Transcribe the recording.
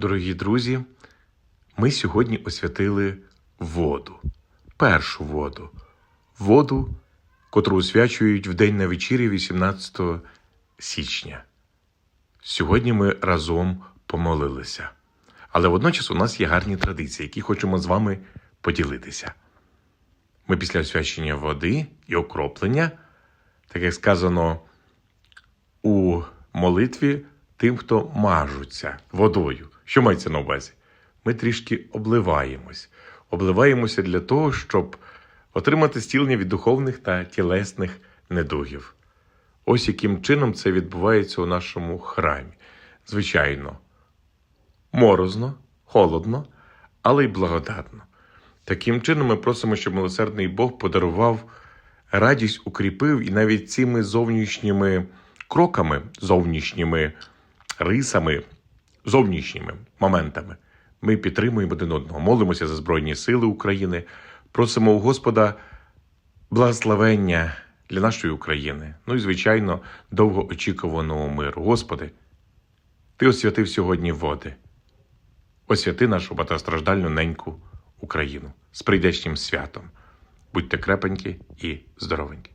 Дорогі друзі, ми сьогодні освятили воду, першу воду, воду, котру освячують в день на вечірі 18 січня. Сьогодні ми разом помолилися. Але водночас у нас є гарні традиції, які хочемо з вами поділитися. Ми після освячення води і окроплення, так як сказано у молитві тим, хто мажуться водою. Що мається на увазі? Ми трішки обливаємось. Обливаємося для того, щоб отримати стілення від духовних та тілесних недугів. Ось яким чином це відбувається у нашому храмі. Звичайно, морозно, холодно, але й благодатно. Таким чином ми просимо, щоб милосердний Бог подарував радість, укріпив і навіть цими зовнішніми кроками, зовнішніми рисами, зовнішніми моментами ми підтримуємо один одного, молимося за Збройні Сили України, просимо у Господа благословення для нашої України. Ну і, звичайно, довгоочікуваного миру. Господи, Ти освятив сьогодні води. Освяти нашу багатостраждальну неньку Україну з прийдешнім святом. Будьте крепенькі і здоровенькі.